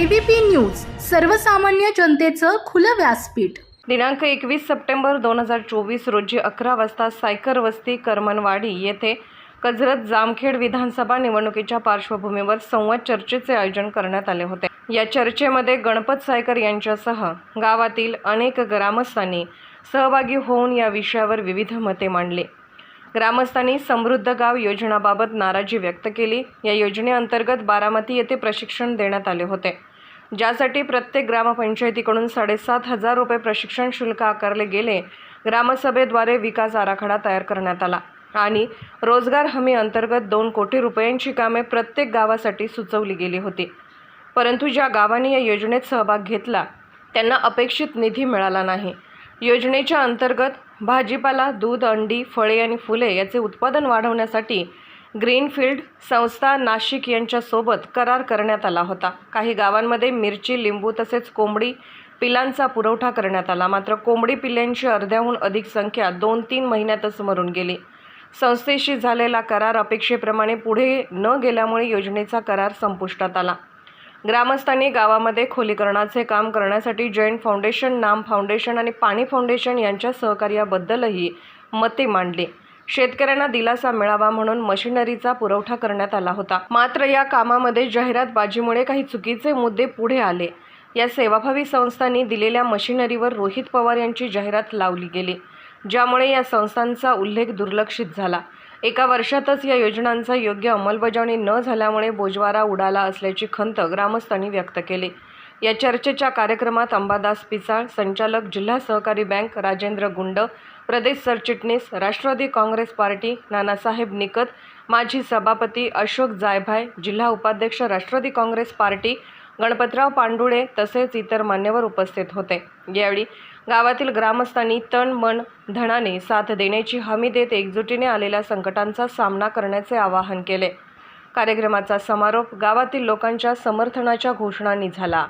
ABP news सर्वसामान्य जनतेचं खुलं व्यासपीठ. दिनांक एकवीस सप्टेंबर दोन हजार चोवीस रोजी अकरा वाजता सायकर वस्ती करमनवाडी येथे कजरत जामखेड विधानसभा निवडणुकीच्या पार्श्वभूमीवर संवाद चर्चेचे आयोजन करण्यात आले होते. या चर्चेमध्ये गणपत सायकर यांच्यासह गावातील अनेक ग्रामस्थांनी सहभागी होऊन या विषयावर विविध मते मांडली. ग्रामस्थांनी समृद्ध गाव योजनाबाबत नाराजी व्यक्त केली. या योजनेअंतर्गत बारामती येथे प्रशिक्षण देण्यात आले होते. ज्यासाठी प्रत्येक ग्रामपंचायतीकडून साडेसात हजार रुपये प्रशिक्षण शुल्क आकारले गेले. ग्रामसभेद्वारे विकास आराखडा तयार करण्यात आला आणि रोजगार हमी अंतर्गत दोन कोटी रुपयांची कामे प्रत्येक गावासाठी सुचवली गेली होती. परंतु ज्या गावांनी या योजनेत सहभाग घेतला त्यांना अपेक्षित निधी मिळाला नाही. योजनेच्या अंतर्गत भाजीपाला दूध अंडी फळे आणि फुले याचे उत्पादन वाढवण्यासाठी ग्रीनफील्ड संस्था नाशिक यांच्यासोबत करार करण्यात आला होता. काही गावांमध्ये मिरची लिंबू तसेच कोंबडी पिलांचा पुरवठा करण्यात आला. मात्र कोंबडी पिल्यांची अर्ध्याहून अधिक संख्या दोन तीन महिन्यातच मरून गेली. संस्थेशी झालेला करार अपेक्षेप्रमाणे पुढे न गेल्यामुळे योजनेचा करार संपुष्टात आला. ग्रामस्थांनी गावामध्ये खोलीकरणाचे काम करण्यासाठी जैन फाउंडेशन नाम फाउंडेशन आणि पाणी फाउंडेशन यांच्या सहकार्याबद्दलही मते मांडली. शेतकऱ्यांना दिलासा मिळावा म्हणून मशिनरीचा पुरवठा करण्यात आला होता. मात्र या कामामध्ये जाहिरातबाजीमुळे काही चुकीचे मुद्दे पुढे आले. या सेवाभावी संस्थांनी दिलेल्या मशिनरीवर रोहित पवार यांची जाहिरात लावली गेली ज्यामुळे या संस्थांचा उल्लेख दुर्लक्षित झाला. एका वर्षातच या योजनांचा योग्य अंमलबजावणी न झाल्यामुळे बोजवारा उडाला असल्याची खंत ग्रामस्थांनी व्यक्त केली. या चर्चेच्या कार्यक्रमात अंबादास पिसाळ संचालक जिल्हा सहकारी बँक राजेंद्र गुंड प्रदेश सरचिटणीस राष्ट्रवादी काँग्रेस पार्टी नानासाहेब निकत माजी सभापती अशोक जायभाय जिल्हा उपाध्यक्ष राष्ट्रवादी काँग्रेस पार्टी गणपतराव पांडुळे तसेच इतर मान्यवर उपस्थित होते. यावेळी गावातील ग्रामस्थांनी तन मन धनाने साथ देण्याची हमी देत एकजुटीने आलेल्या संकटांचा सामना करण्याचे आवाहन केले. कार्यक्रमाचा समारोप गावातील लोकांच्या समर्थनाच्या घोषणांनी झाला.